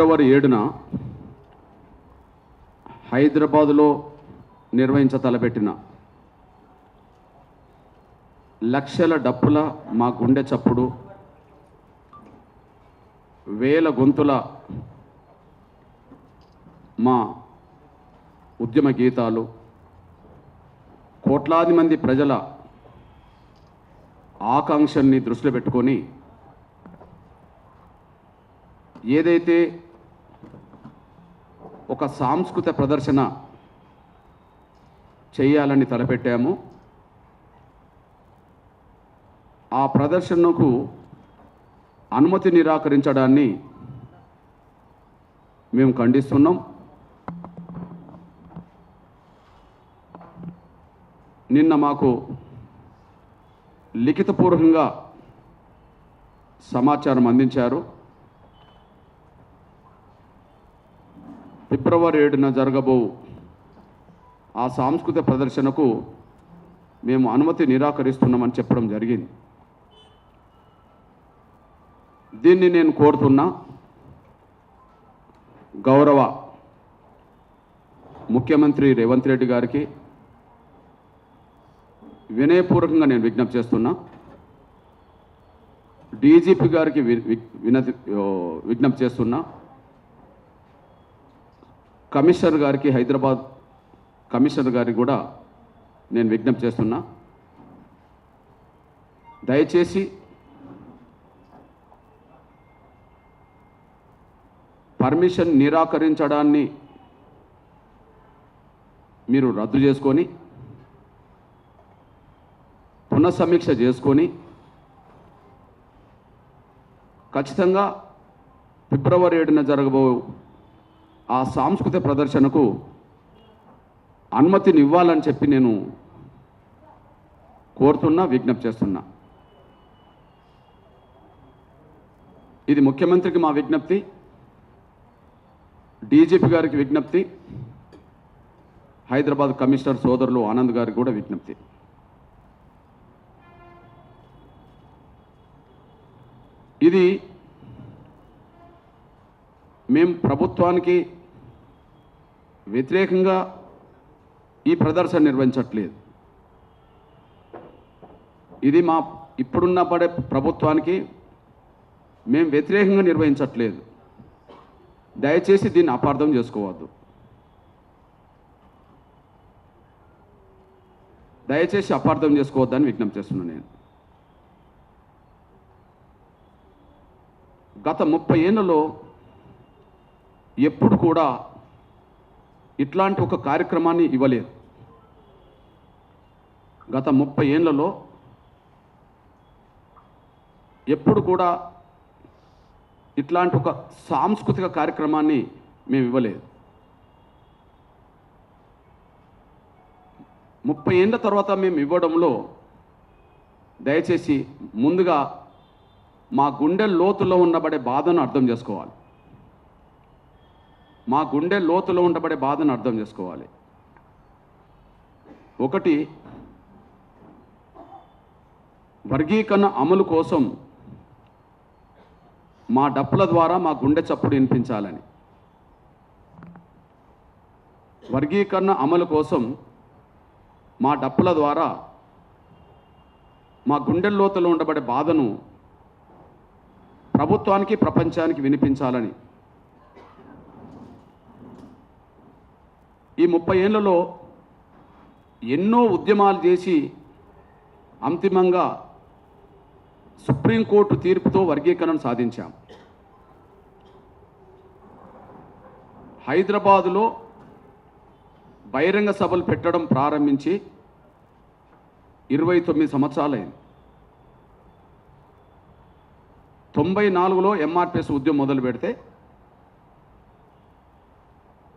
ఫిబ్రవరి ఏడున హైదరాబాదులో నిర్వహించ తలపెట్టిన లక్షల డప్పుల మా గుండె చప్పుడు వేల గొంతుల మా ఉద్యమ గీతాలు కోట్లాది మంది ప్రజల ఆకాంక్షల్ని దృష్టిలో పెట్టుకొని ఏదైతే ఒక సాంస్కృతిక ప్రదర్శన చేయాలని తలపెట్టాము. ఆ ప్రదర్శనకు అనుమతి నిరాకరించడాన్ని మేము ఖండిస్తున్నాం. నిన్న మాకు లిఖితపూర్వకంగా సమాచారం అందించారు. ఫిబ్రవరి ఏడున జరగబో ఆ సాంస్కృతిక ప్రదర్శనకు మేము అనుమతి నిరాకరిస్తున్నామని చెప్పడం జరిగింది. దీన్ని నేను కోరుతున్నా గౌరవ ముఖ్యమంత్రి రేవంత్ రెడ్డి గారికి వినయపూర్వకంగా నేను విజ్ఞప్తి చేస్తున్నా. డీజీపీ గారికి వి- వినతి విజ్ఞప్తి చేస్తున్నా. కమిషనర్ గారికి హైదరాబాద్ కమిషనర్ గారికి కూడా నేను విజ్ఞప్తి చేస్తున్నా. దయచేసి పర్మిషన్ నిరాకరించడాన్ని మీరు రద్దు చేసుకొని పునఃసమీక్ష చేసుకొని ఖచ్చితంగా ఫిబ్రవరి ఏడున జరగబో ఆ సాంస్కృతిక ప్రదర్శనకు అనుమతినివ్వాలని చెప్పి నేను కోరుతున్నా విజ్ఞప్తి చేస్తున్నా. ఇది ముఖ్యమంత్రికి మా విజ్ఞప్తి డీజీపీ గారికి విజ్ఞప్తి హైదరాబాద్ కమిషనర్ సోదరులు ఆనంద్ గారికి కూడా విజ్ఞప్తి. ఇది మేము ప్రభుత్వానికి వ్యతిరేకంగా ఈ ప్రదర్శన నిర్వహించట్లేదు. ఇది మా ఇప్పుడున్న పడే ప్రభుత్వానికి మేము వ్యతిరేకంగా నిర్వహించట్లేదు. దయచేసి దీన్ని అపార్థం చేసుకోవద్దు. దయచేసి అపార్థం చేసుకోవద్దని విజ్ఞప్తి చేస్తున్నాను నేను. గత ముప్పై ఏళ్ళలో ఎప్పుడు కూడా ఇట్లాంటి ఒక కార్యక్రమాన్ని ఇవ్వలేదు. గత ముప్పై ఏళ్ళలో ఎప్పుడు కూడా ఇట్లాంటి ఒక సాంస్కృతిక కార్యక్రమాన్ని మేము ఇవ్వలేదు. ముప్పై ఏళ్ళ తర్వాత మేము ఇవ్వడంలో దయచేసి ముందుగా మా గుండె లోతులో ఉండబడే బాధను అర్థం చేసుకోవాలి. మా గుండె లోతులో ఉండబడే బాధను అర్థం చేసుకోవాలి. ఒకటి వర్గీకరణ అమలు కోసం మా డప్పుల ద్వారా మా గుండె చప్పుడు వినిపించాలని. వర్గీకరణ అమలు కోసం మా డప్పుల ద్వారా మా గుండె లోతులో ఉండబడే బాధను ప్రభుత్వానికి ప్రపంచానికి వినిపించాలని. ఈ ముప్పై ఏళ్ళలో ఎన్నో ఉద్యమాలు చేసి అంతిమంగా సుప్రీంకోర్టు తీర్పుతో వర్గీకరణ సాధించాం. హైదరాబాదులో బహిరంగ సభలు పెట్టడం ప్రారంభించి ఇరవై తొమ్మిది సంవత్సరాలైంది. తొంభై నాలుగులో ఎంఆర్పిఎస్ ఉద్యమం మొదలు పెడితే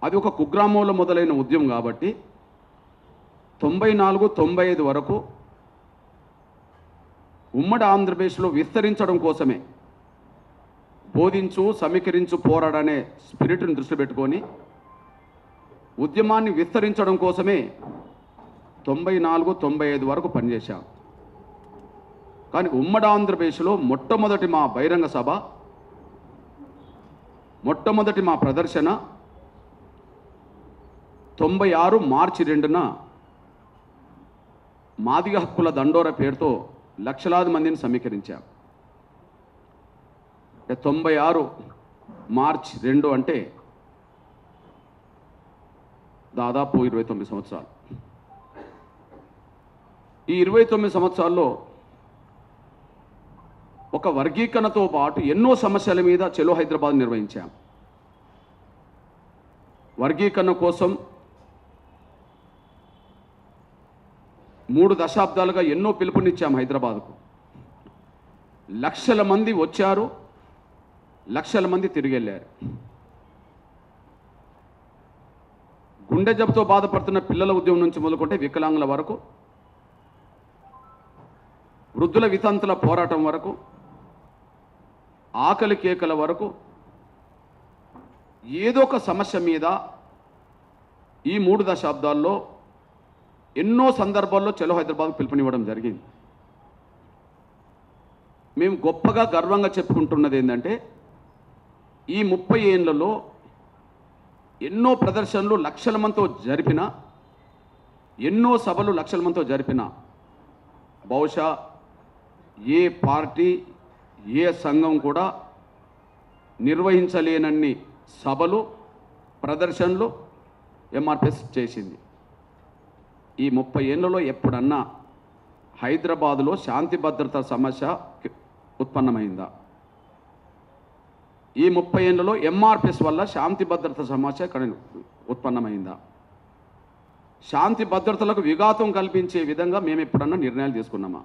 అది ఒక కుగ్రామంలో మొదలైన ఉద్యమం కాబట్టి తొంభై నాలుగు తొంభై ఐదు వరకు ఉమ్మడి ఆంధ్రప్రదేశ్లో విస్తరించడం కోసమే బోధించు సమీకరించు పోరాడనే స్పిరిట్ని దృష్టి పెట్టుకొని ఉద్యమాన్ని విస్తరించడం కోసమే తొంభై నాలుగు తొంభై ఐదు వరకు పనిచేశాం. కానీ ఉమ్మడి ఆంధ్రప్రదేశ్లో మొట్టమొదటి మా బహిరంగ సభ మొట్టమొదటి మా ప్రదర్శన తొంభై ఆరు మార్చి రెండున మాదిగ హక్కుల దండోర పేరుతో లక్షలాది మందిని సమీకరించాం తొంభై ఆరు మార్చ్ రెండు అంటే దాదాపు ఇరవై తొమ్మిది సంవత్సరాలు. ఈ ఇరవై తొమ్మిది సంవత్సరాల్లో ఒక వర్గీకరణతో పాటు ఎన్నో సమస్యల మీద చెలో హైదరాబాద్ నిర్వహించాం. వర్గీకరణ కోసం మూడు దశాబ్దాలుగా ఎన్నో పిలుపునిచ్చాం హైదరాబాద్కు. లక్షల మంది వచ్చారు లక్షల మంది తిరిగి వెళ్ళారు గుండె జబ్బుతో బాధపడుతున్న పిల్లల ఉద్యమం నుంచి మొదలుకుంటే వికలాంగుల వరకు వృద్ధుల వితంతుల పోరాటం వరకు ఆకలి కేకల వరకు ఏదో ఒక సమస్య మీద ఈ మూడు దశాబ్దాల్లో ఎన్నో సందర్భాల్లో చలో హైదరాబాద్ పిలుపునివ్వడం జరిగింది. మేము గొప్పగా గర్వంగా చెప్పుకుంటున్నది ఏంటంటే ఈ ముప్పై ఏళ్ళలో ఎన్నో ప్రదర్శనలు లక్షల మందితో జరిపిన ఎన్నో సభలు లక్షల మందితో జరిపిన బహుశా ఏ పార్టీ ఏ సంఘం కూడా నిర్వహించలేనన్ని సభలు ప్రదర్శనలు ఎంఆర్పిఎస్ చేసింది. ఈ ముప్పై ఏళ్ళలో ఎప్పుడన్నా హైదరాబాదులో శాంతి భద్రత సమస్య ఉత్పన్నమైందా? ఈ ముప్పై ఏళ్ళలో ఎంఆర్పిఎస్ వల్ల శాంతి భద్రత సమస్య ఇక్కడ ఉత్పన్నమైందా? శాంతి భద్రతలకు విఘాతం కల్పించే విధంగా మేము ఎప్పుడన్నా నిర్ణయాలు తీసుకున్నామా?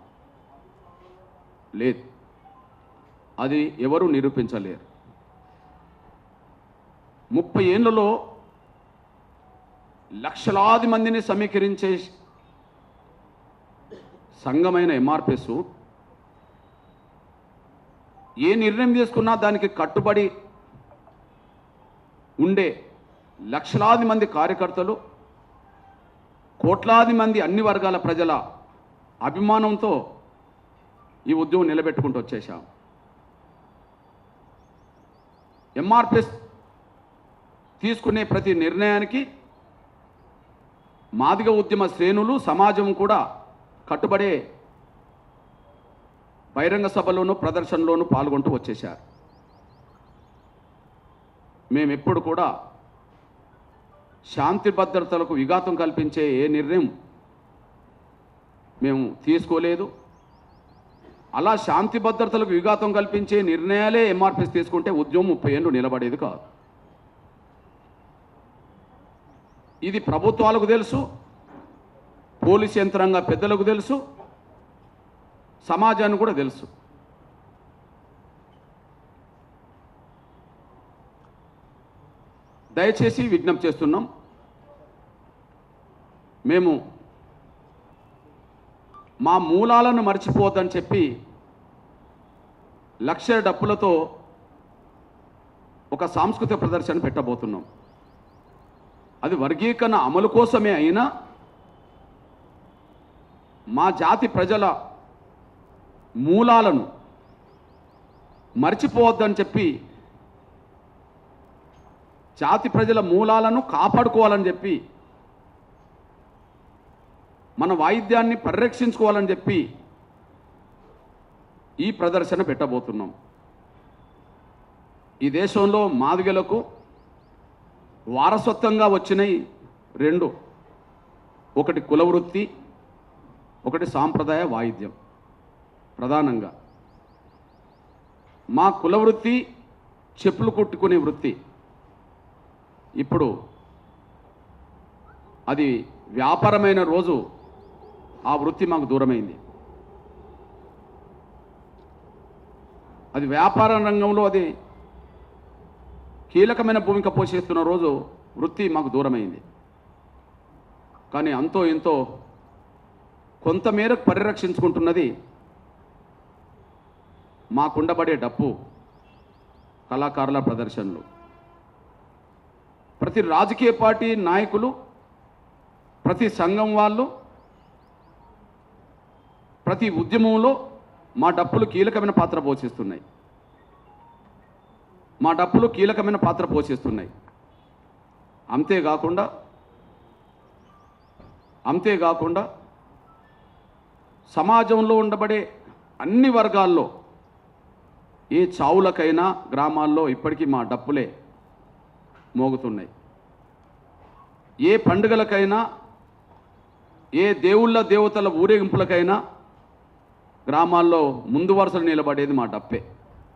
లేదు. అది ఎవరు నిరూపించలేరు. ముప్పై ఏళ్ళలో లక్షలాది మందిని సమీకరించే సంఘమైన ఎంఆర్పిఎస్ ఏ నిర్ణయం తీసుకున్నా దానికి కట్టుబడి ఉండే లక్షలాది మంది కార్యకర్తలు కోట్లాది మంది అన్ని వర్గాల ప్రజల అభిమానంతో ఈ ఉద్యమం నిలబెట్టుకుంటూ వచ్చేసాం ఎంఆర్పిఎస్ తీసుకునే ప్రతి నిర్ణయానికి మాదిగ ఉద్యమ శ్రేణులు సమాజం కూడా కట్టుబడే బహిరంగ సభలోనూ ప్రదర్శనలోనూ పాల్గొంటూ వచ్చేశారు. మేము ఎప్పుడు కూడా శాంతి భద్రతలకు విఘాతం కల్పించే ఏ నిర్ణయం మేము తీసుకోలేదు. అలా శాంతి భద్రతలకు విఘాతం కల్పించే నిర్ణయాలే ఎంఆర్పిఎస్ తీసుకుంటే ఉద్యమం ముప్పై ఏళ్ళు నిలబడేది కాదు. ఇది ప్రభుత్వాలకు తెలుసు పోలీస్ యంత్రాంగ పెద్దలకు తెలుసు సమాజానికి కూడా తెలుసు. దయచేసి విజ్ఞప్తి చేస్తున్నాం మేము మా మూలాలను మర్చిపోవద్దని చెప్పి లక్ష డప్పులతో ఒక సాంస్కృతిక ప్రదర్శన పెట్టబోతున్నాం. అది వర్గీకరణ అమలు కోసమే అయినా మా జాతి ప్రజల మూలాలను మర్చిపోవద్దని చెప్పి జాతి ప్రజల మూలాలను కాపాడుకోవాలని చెప్పి మన వాయిద్యాన్ని పరిరక్షించుకోవాలని చెప్పి ఈ ప్రదర్శన పెట్టబోతున్నాం. ఈ దేశంలో మాదిగలకు వారసత్వంగా వచ్చినాయి రెండు. ఒకటి కుల వృత్తి ఒకటి సాంప్రదాయ వాయిద్యం. ప్రధానంగా. మా కుల వృత్తి చెప్పులు కుట్టుకునే వృత్తి. ఇప్పుడు అది వ్యాపారమైన రోజు ఆ వృత్తి మాకు దూరమైంది. అది వ్యాపార రంగంలో అది కీలకమైన భూమిక పోషిస్తున్న రోజు వృత్తి మాకు దూరమైంది. కానీ అంతో ఎంతో కొంతమేరకు పరిరక్షించుకుంటున్నది మాకుండబడే డప్పు కళాకారుల ప్రదర్శనలు. ప్రతి రాజకీయ పార్టీ నాయకులు ప్రతి సంఘం వాళ్ళు ప్రతి ఉద్యమంలో మా డప్పులు కీలకమైన పాత్ర పోషిస్తున్నాయి. మా డప్పులు కీలకమైన పాత్ర పోషిస్తున్నాయి. అంతేకాకుండా అంతేకాకుండా సమాజంలో ఉండబడే అన్ని వర్గాల్లో ఏ చావులకైనా గ్రామాల్లో ఇప్పటికీ మా డప్పులే మోగుతున్నాయి. ఏ పండుగలకైనా ఏ దేవుళ్ళ దేవతల ఊరేగింపులకైనా గ్రామాల్లో ముందు వరుసలు నిలబడేది మా డప్పే